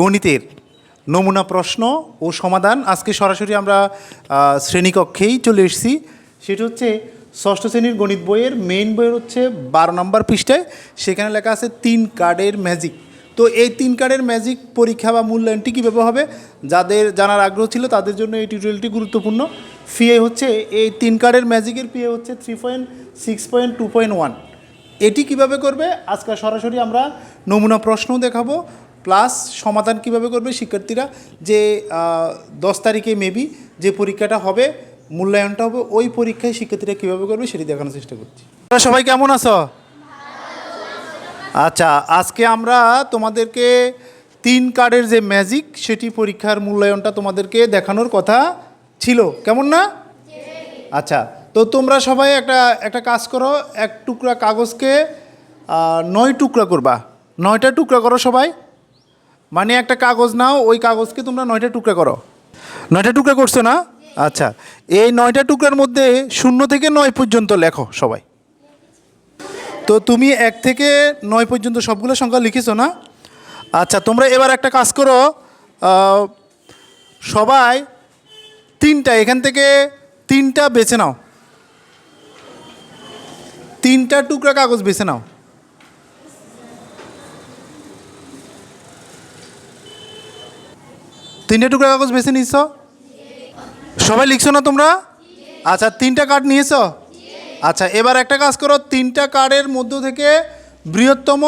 গণিতের নমুনা প্রশ্ন ও সমাধান আজকে সরাসরি আমরা শ্রেণীকক্ষেই চলে এসেছি। সেটা হচ্ছে ষষ্ঠ শ্রেণির গণিত বইয়ের মেইন বইয়ের হচ্ছে বারো নম্বর পৃষ্ঠায় সেখানে লেখা আছে তিন কার্ডের ম্যাজিক তো এই তিন কার্ডের ম্যাজিক পরীক্ষা বা মূল্যায়নটি কীভাবে হবে? যাদের জানার আগ্রহ ছিল তাদের জন্য এই টিউটোরিয়ালটি গুরুত্বপূর্ণ। ফিএ হচ্ছে, এই তিন কার্ডের ম্যাজিকের পিএ হচ্ছে three point six point two point one এটি কীভাবে করবে? আজকে সরাসরি আমরা নমুনা প্রশ্ন দেখাবো। প্লাস সমাধান কীভাবে করবে শিক্ষার্থীরা? যে দশ তারিখে মেবি যে পরীক্ষাটা হবে, মূল্যায়নটা হবে, ওই পরীক্ষায় শিক্ষার্থীরা কীভাবে করবে সেটি দেখানোর চেষ্টা করছি। তোমরা সবাই কেমন আছো? আচ্ছা আজকে আমরা তোমাদেরকে তিন কার্ডের যে ম্যাজিক সেটি পরীক্ষার মূল্যায়নটা তোমাদেরকে দেখানোর কথা ছিল। কেমন না? আচ্ছা তো তোমরা সবাই একটা একটা কাজ করো, এক টুকরা কাগজকে নয় টুকরা করবা। নয়টা টুকরা করো সবাই। মানে একটা কাগজ নাও, ওই কাগজকে তোমরা নয়টা টুকরা করো। নয়টা টুকরা করছ না? আচ্ছা এই নয়টা টুকরার মধ্যে শূন্য থেকে নয় পর্যন্ত লেখো সবাই। তো তুমি এক থেকে নয় পর্যন্ত সবগুলো সংখ্যা লিখেছো না? আচ্ছা তোমরা এবার একটা কাজ করো সবাই তিনটা, এখান থেকে তিনটা বেছে নাও। তিনটা টুকরা কাগজ বেছে নাও। তিনটা টুকরা কাগজ বেছে নিয়েছ? সবাই লিখছো না তোমরা? আচ্ছা তিনটা কার্ড নিয়েছো? আচ্ছা এবার একটা কাজ করো, তিনটা কার্ডের মধ্য থেকে বৃহত্তম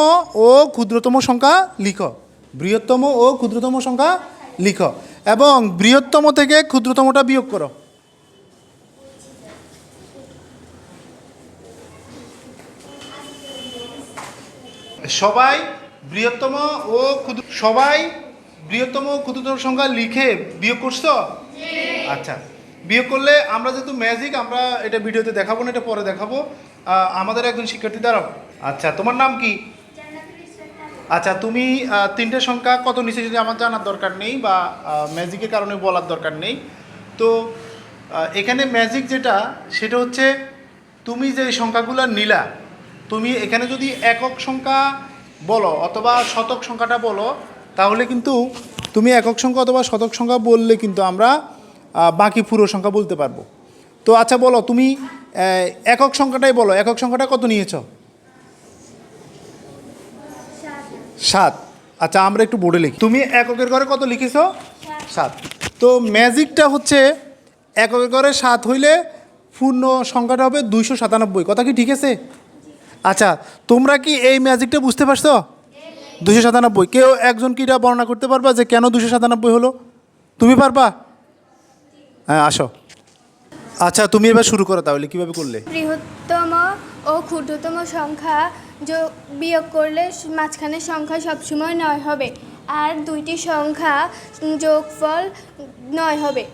ও ক্ষুদ্রতম সংখ্যা লিখো। বৃহত্তম ও ক্ষুদ্রতম সংখ্যা লিখো এবং বৃহত্তম থেকে ক্ষুদ্রতমটা বিয়োগ করো। সবাই বৃহত্তম ও ক্ষুদ্র সবাই বৃহত্তম ক্ষুদ্রতম সংখ্যা লিখে বিয়োগ করছ? আচ্ছা বিয়োগ করলে আমরা যেহেতু ম্যাজিক আমরা এটা ভিডিওতে দেখাবো না, এটা পরে দেখাবো। আমাদের একজন শিক্ষার্থী, দাঁড়াও। আচ্ছা তোমার নাম কি? আচ্ছা তুমি তিনটে সংখ্যা কত নিচে যদি আমার জানার দরকার নেই বা ম্যাজিকের কারণে বলার দরকার নেই। তো এখানে ম্যাজিক যেটা, সেটা হচ্ছে তুমি যে সংখ্যাগুলো নিলা, তুমি এখানে যদি একক সংখ্যা বলো অথবা শতক সংখ্যাটা বলো তাহলে কিন্তু তুমি একক সংখ্যা অথবা শতক সংখ্যা বললে কিন্তু আমরা বাকি পুরো সংখ্যা বলতে পারব। তো আচ্ছা বলো, তুমি একক সংখ্যাটাই বলো, একক সংখ্যাটা কত নিয়েছ? সাত। আচ্ছা আমরা একটু বোর্ডে লিখি। তুমি এককের ঘরে কত লিখেছ? সাত। তো ম্যাজিকটা হচ্ছে, এককের ঘরে সাত হইলে পূর্ণ সংখ্যাটা হবে দুইশো সাতানব্বই। কথা কি ঠিক আছে? আচ্ছা তোমরা কি এই ম্যাজিকটা বুঝতে পারছ? দুশো সাতানব্বই। কেউ একজন কি এটা বর্ণনা করতে পারবা যে কেন দুশো সাতানব্বই হলো? তুমি পারবা? হ্যাঁ আসো। আচ্ছা তুমি এবার শুরু করো তাহলে কীভাবে করলে? বৃহত্তম ও ক্ষুদ্রতম সংখ্যা যোগ বিয়োগ করলে মাঝখানের সংখ্যা সবসময় নয় হবে আর দুইটি সংখ্যা যোগফল নয় হবে।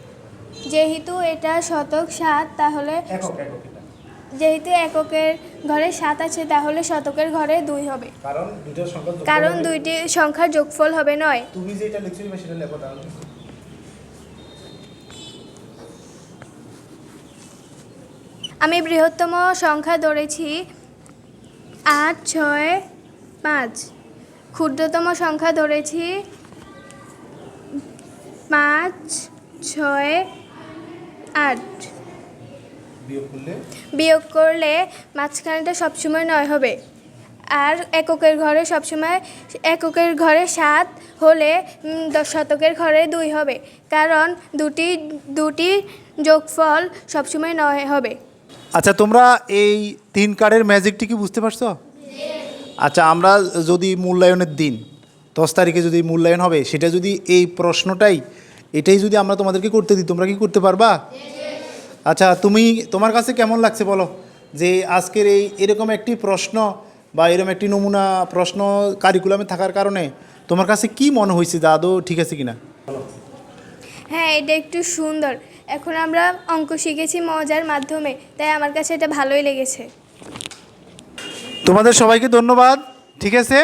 যেহেতু এটা শতক সাত তাহলে যেহেতু এককের ঘরে সাত আছে তাহলে শতকের ঘরে দুই হবে। কারণ দুটো সংখ্যা কারণ দুইটি সংখ্যার যোগফল হবে নয়। তুমি যেটা লিখছো এবার সেটা লেখো তাহলে। আমি বৃহত্তম সংখ্যা ধরেছি আট ছয় পাঁচ। ক্ষুদ্রতম সংখ্যা ধরেছি পাঁচ ছয় আট। বিয়োগ করলে? বিয়োগ করলে মাঝখানেটা সবসময় নয় হবে। আর এককের ঘরে সবসময় এককের ঘরে সাত হলে দশ শতকের ঘরে দুই হবে। কারণ দুটি দুটি যোগফল সবসময় নয় হবে। আচ্ছা তোমরা এই তিন কার্ডের ম্যাজিকটি কি বুঝতে পারছ? আচ্ছা আমরা যদি মূল্যায়নের দিন দশ তারিখে যদি মূল্যায়ন হবে সেটা যদি এই প্রশ্নটাই এটাই যদি আমরা তোমাদেরকে করতে দিই তোমরা কি করতে পারবা? আচ্ছা তুমি তোমার কাছে কেমন লাগছে বলো? যে আজকের এই এরকম একটি প্রশ্ন বা এরকম একটি নমুনা প্রশ্ন কারিকুলামে থাকার কারণে তোমার কাছে কি মনে হয়েছে যে আদৌ ঠিক আছে কিনা? হ্যাঁ এটা একটু সুন্দর। এখন আমরা অঙ্ক শিখেছি মজার মাধ্যমে তাই আমার কাছে এটা ভালোই লেগেছে। তোমাদের সবাইকে ধন্যবাদ ঠিক আছে?